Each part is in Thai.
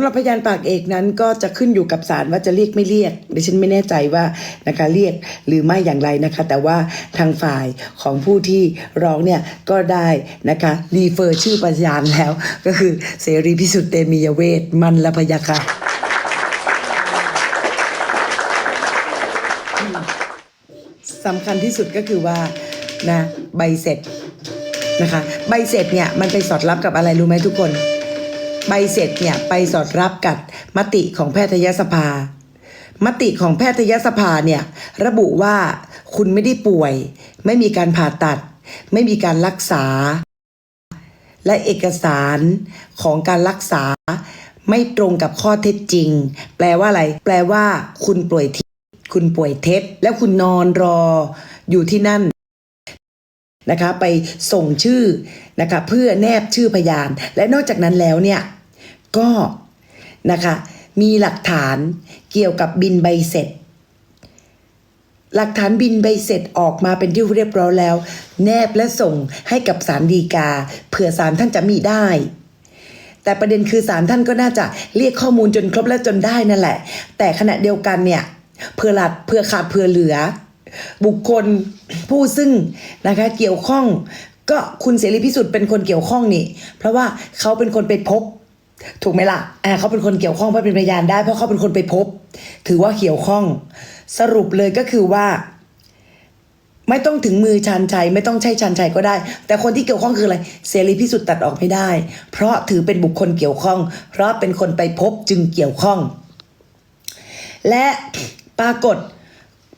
สำหรับพยานปากเอกนั้นก็จะขึ้นอยู่กับศาลว่าจะเรียกไม่เรียกดิฉันไม่แน่ใจว่านะคะเรียกหรือไม่อย่างไรนะคะ แต่ว่าทางฝ่ายของผู้ที่ร้องเนี่ยก็ได้นะคะรีเฟอร์ชื่อพยานแล้ว ก็คือเสรีพิสุทธิ์เตมียเวทมันละพยาค่ะสำคัญที่สุดก็คือว่านะใบเสร็จนะคะ ใบเสร็จเนี่ยมันไปสอดรับกับอะไรรู้ไหมทุกคน ใบเสร็จเนี่ยไปสอดรับกับมติของแพทยสภา มติของแพทยสภาเนี่ยระบุว่าคุณไม่ได้ป่วย ไม่มีการผ่าตัด ไม่มีการรักษา และเอกสารของการรักษาไม่ตรงกับข้อเท็จจริง แปลว่าอะไร แปลว่า คุณป่วยทิคุณป่วยเท็จ แล้วคุณนอนรออยู่ที่นั่นนะคะ ไปส่งชื่อนะคะเพื่อแนบชื่อพยาน และนอกจากนั้นแล้วเนี่ย ก็นะคะมีหลักฐานเกี่ยวกับบินใบเสร็จ หลักฐานบินใบเสร็จออกมาเป็นที่เรียบร้อยแล้ว แนบและส่งให้กับศาลฎีกา เผื่อศาลท่านจะมีได้ แต่ประเด็นคือศาลท่านก็น่าจะเรียกข้อมูลจนครบและจนได้นั่นแหละ แต่ขณะเดียวกันเนี่ยเผื่อหลัดเผื่อขาดเผื่อเหลือ บุคคลผู้ซึ่งนะคะเกี่ยวข้องก็คุณเสรีพิสุทธิ์เป็นคนเกี่ยวข้องนี่ เพราะว่าเขาเป็นคนไปพบ ถูกไหมล่ะอ่าเขาเป็นคนเกี่ยวข้องเพราะเป็นพยานได้ เพราะเขาเป็นคนไปพบ ถือว่าเกี่ยวข้อง สรุปเลยก็คือว่า ไม่ต้องถึงมือชันชัย ไม่ต้องใช่ชันชัยก็ได้ แต่คนที่เกี่ยวข้องคืออะไร เสรีพิสุทธิ์ตัดออกไม่ได้ เพราะถือเป็นบุคคลเกี่ยวข้อง เพราะเป็นคนไปพบจึงเกี่ยวข้อง และปรากฏ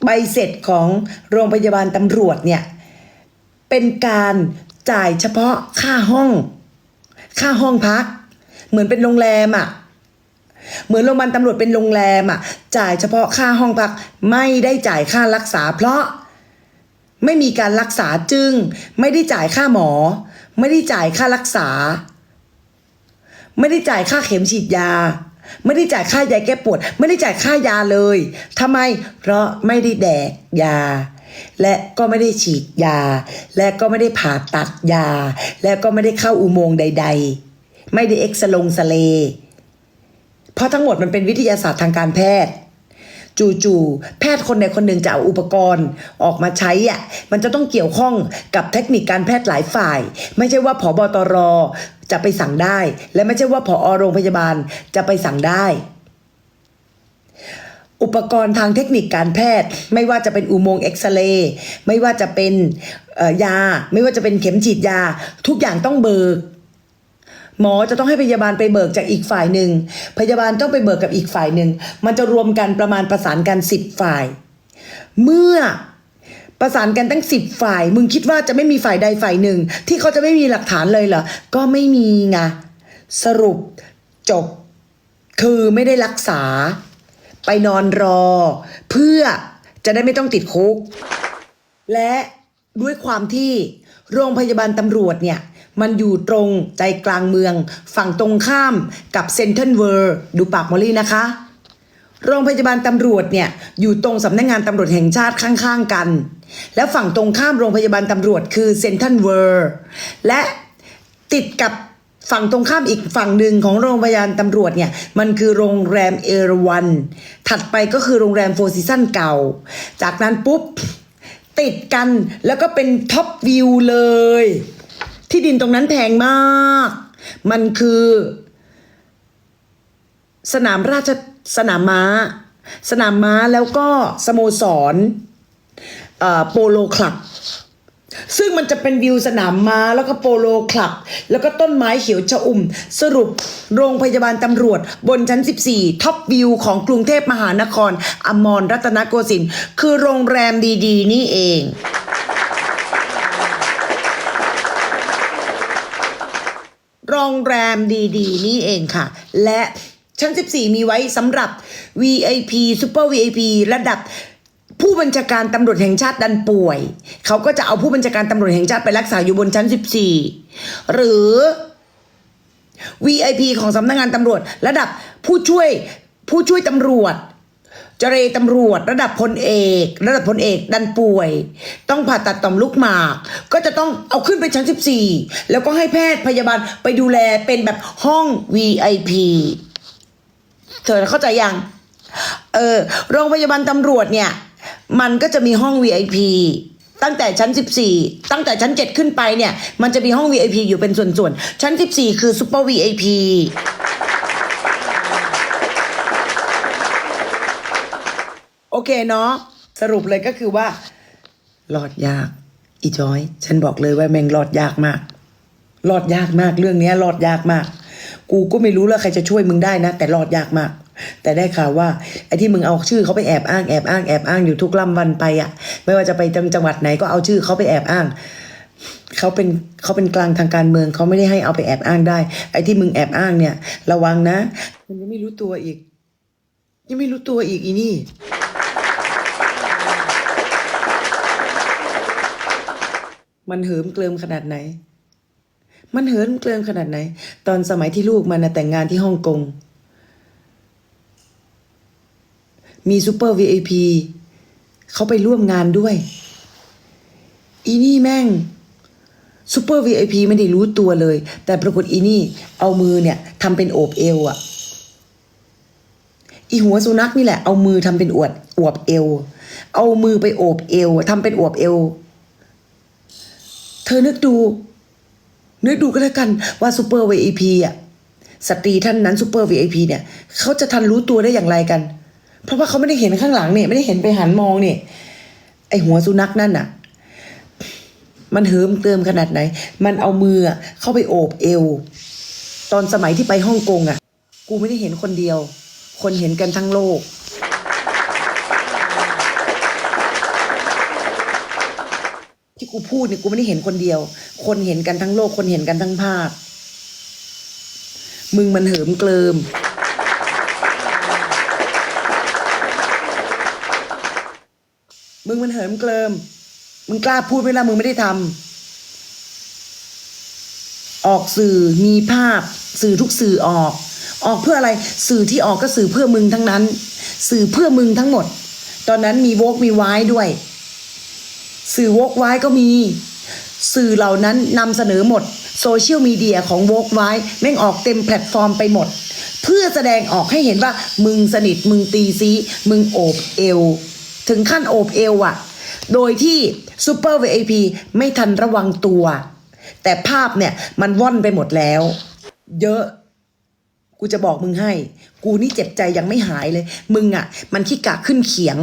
ใบเสร็จของโรงพยาบาลตำรวจเนี่ยเป็นการจ่ายเฉพาะค่าห้อง ค่าห้องพัก เหมือนเป็นโรงแรมอะ่ะเหมือนโรงพยาบาลตำรวจเป็นโรงแรมอะ่ะ จ่ายเฉพาะค่าห้องพักไม่ได้จ่ายค่ารักษา เพราะไม่มีการรักษาจึง ไม่ได้จ่ายค่าหมอ ไม่ได้จ่ายค่ารักษา ไม่ได้จ่ายค่าเข็มฉีดยา ไม่ได้จ่ายค่ายาแก้ปวด ไม่ได้จ่ายค่ายาเลยทำไม เพราะไม่ได้แดกยา และก็ไม่ได้ฉีดยา และก็ไม่ได้ผ่าตัดยา และก็ไม่ได้เข้าอุโมงค์ใด ๆ ไม่ได้เอ็กซลงสเล เพราะทั้งหมดมันเป็นวิทยาศาสตร์ทางการแพทย์ จู่ๆแพทย์คนใดคนหนึ่งจะเอาอุปกรณ์ออกมาใช้อะมันจะต้องเกี่ยวข้องกับเทคนิคการแพทย์หลายฝ่าย ไม่ใช่ว่าผอบตรจะไปสั่งได้ และไม่ใช่ว่าผอโรงพยาบาลจะไปสั่งได้อุปกรณ์ทางเทคนิคการแพทย์ ไม่ว่าจะเป็นอุโมงค์เอ็กซเรย์ไม่ว่าจะเป็นยา ไม่ว่าจะเป็นเข็มฉีดยา ทุกอย่างต้องเบิก หมอจะต้องให้พยาบาลไปเบิกจากอีกฝ่ายหนึ่ง พยาบาลต้องไปเบิกกับอีกฝ่ายหนึ่ง มันจะรวมกันประมาณประสานกันสิบฝ่าย เมื่อประสานกันตั้งสิบฝ่าย มึงคิดว่าจะไม่มีฝ่ายใดฝ่ายหนึ่ง ที่เขาจะไม่มีหลักฐานเลยเหรอ ก็ไม่มีไง สรุปจบ คือไม่ได้รักษา ไปนอนรอ เพื่อจะได้ไม่ต้องติดคุก และด้วยความที่โรงพยาบาลตำรวจเนี่ย มันอยู่ตรงใจกลางเมือง ฝั่งตรงข้ามกับเซนเทนเวิร์ดูปากมอลลี่นะคะ โรงพยาบาลตำรวจเนี่ยอยู่ตรงสำนักงานตำรวจแห่งชาติข้างๆกัน แล้วฝั่งตรงข้ามโรงพยาบาลตำรวจคือเซนทันเวิร์และติดกับฝั่งตรงข้ามอีกฝั่งหนึ่งของโรงพยาบาลตำรวจเนี่ยมันคือโรงแรมเอราวัน ถัดไปก็คือโรงแรมโฟร์ซีซันเก่า จากนั้นปุ๊บ ติดกันแล้วก็เป็นท็อปวิวเลย ที่ดินตรงนั้นแพงมาก มันคือ สนามราชสนามม้า สนามม้าแล้วก็สโมสรเอ่อโปโลคลับ ซึ่งมันจะเป็นวิวสนามม้าแล้วก็โปโลคลับ แล้วก็ต้นไม้เขียวชอุ่ม สรุปโรงพยาบาลตำรวจบนชั้น 14 ท็อปวิวของกรุงเทพมหานคร อมรรัตนโกสินทร์คือโรงแรมดี ๆ นี่เอง โรงแรมดีๆ นี่เองค่ะ และชั้น 14 มีไว้สำหรับ VIP Super VIP ระดับผู้บัญชาการตำรวจแห่งชาติดันป่วย เขาก็จะเอาผู้บัญชาการตำรวจแห่งชาติไปรักษาอยู่บนชั้น 14 หรือ VIP ของสำนักงานตำรวจ ระดับผู้ช่วยผู้ช่วยตำรวจ เจรตำรวจระดับพลเอก ระดับพลเอกดันป่วย ต้องผ่าตัดต่อมลูกหมาก ก็จะต้องเอาขึ้นไปชั้น 14 แล้วก็ให้แพทย์พยาบาลไปดูแลเป็นแบบห้อง VIP เธอเข้าใจยัง เออ โรงพยาบาลตำรวจเนี่ย มันก็จะมีห้อง VIP ตั้งแต่ชั้น 14 ตั้งแต่ชั้น 7 ขึ้นไปเนี่ย มันจะมีห้อง VIP อยู่เป็นส่วนๆ ชั้น 14 คือ Super VIP โอ เคเนาะสรุปเลยก็คือว่ารอดยาก อีจอย ฉันบอกเลยว่าแม่งรอดยากมากรอดยากมากเรื่องนี้ยรอดยากมาก กูก็ไม่รู้แล้วใครจะช่วยมึงได้นะ แต่รอดยากมาก แต่ได้ข่าวว่าไอ้ที่มึงเอาชื่อเขาไปแอบอ้างแอบอ้างแอบอ้างอยู่ทุกลำวันไปอะไม่ว่าจะไปจังหวัดไหนก็เอาชื่อเขาไปแอบอ้างเขาเป็นเขาเป็นกลางทางการเมืองเขาไม่ได้ให้เอาไปแอบอ้างได้ ไอ้ที่มึงแอบอ้างเนี่ย ระวังนะมันยังไม่รู้ตัวอีก ยังไม่รู้ตัวอีกอีนี่ มันเหิมเกลิมขนาดไหน มันเหิมเกลิมขนาดไหน ตอนสมัยที่ลูกมันแต่งงานที่ฮ่องกง มีซูเปอร์ VIP เขาไปร่วมงานด้วย อีนี่แม่งซูเปอร์ VIP ไม่ได้รู้ตัวเลย แต่ปรากฏอีนี่เอามือเนี่ยทำเป็นโอบเอวอะอีหัวสุนัขนี่แหละเอามือทำเป็นอวดอวบเอว เอามือไปโอบเอวทำเป็นอวบเอว ธอนึกดู นึกดูก็แล้วกันว่าซูเปอร์ VIP อะสตรีท่านนั้นซูเปอร์ VIP เนี่ยเขาจะทันรู้ตัวได้อย่างไรกัน เพราะว่าเขาไม่ได้เห็นข้างหลังเนี่ยไม่ได้เห็นไปหันมองเนี่ยไอหัวสุนัขนั่นอะ มันเหิมเติมขนาดไหน มันเอามืออะเข้าไปโอบเอว ตอนสมัยที่ไปฮ่องกงอะ กูไม่ได้เห็นคนเดียว คนเห็นกันทั้งโลก ที่กูพูดเนี่ยกูไม่ได้เห็นคนเดียว คนเห็นกันทั้งโลก คนเห็นกันทั้งภาค มึงมันเหิมเกลิม มึงมันเหิมเกลิม มึงกล้าพูดไหมล่ะมึงไม่ได้ทำ ออกสื่อมีภาพ สื่อทุกสื่อออก ออกเพื่ออะไร สื่อที่ออกก็สื่อเพื่อมึงทั้งนั้น สื่อเพื่อมึงทั้งหมด ตอนนั้นมีโวกมีไว้ด้วย สื่อวกไว้ก็มี สื่อเหล่านั้นนำเสนอหมด โซเชียลมีเดียของวกไว้แม่งออกเต็มแพลตฟอร์มไปหมด เพื่อแสดงออกให้เห็นว่ามึงสนิทมึงตีซี มึงโอบเอว ถึงขั้นโอบเอวอะโดยที่ซูเปอร์ VIP ไม่ทันระวังตัว แต่ภาพเนี่ยมันว่อนไปหมดแล้ว เยอะกูจะบอกมึงให้ กูนี่เจ็บใจยังไม่หายเลย มึงอะมันขี้กากขึ้นเขียง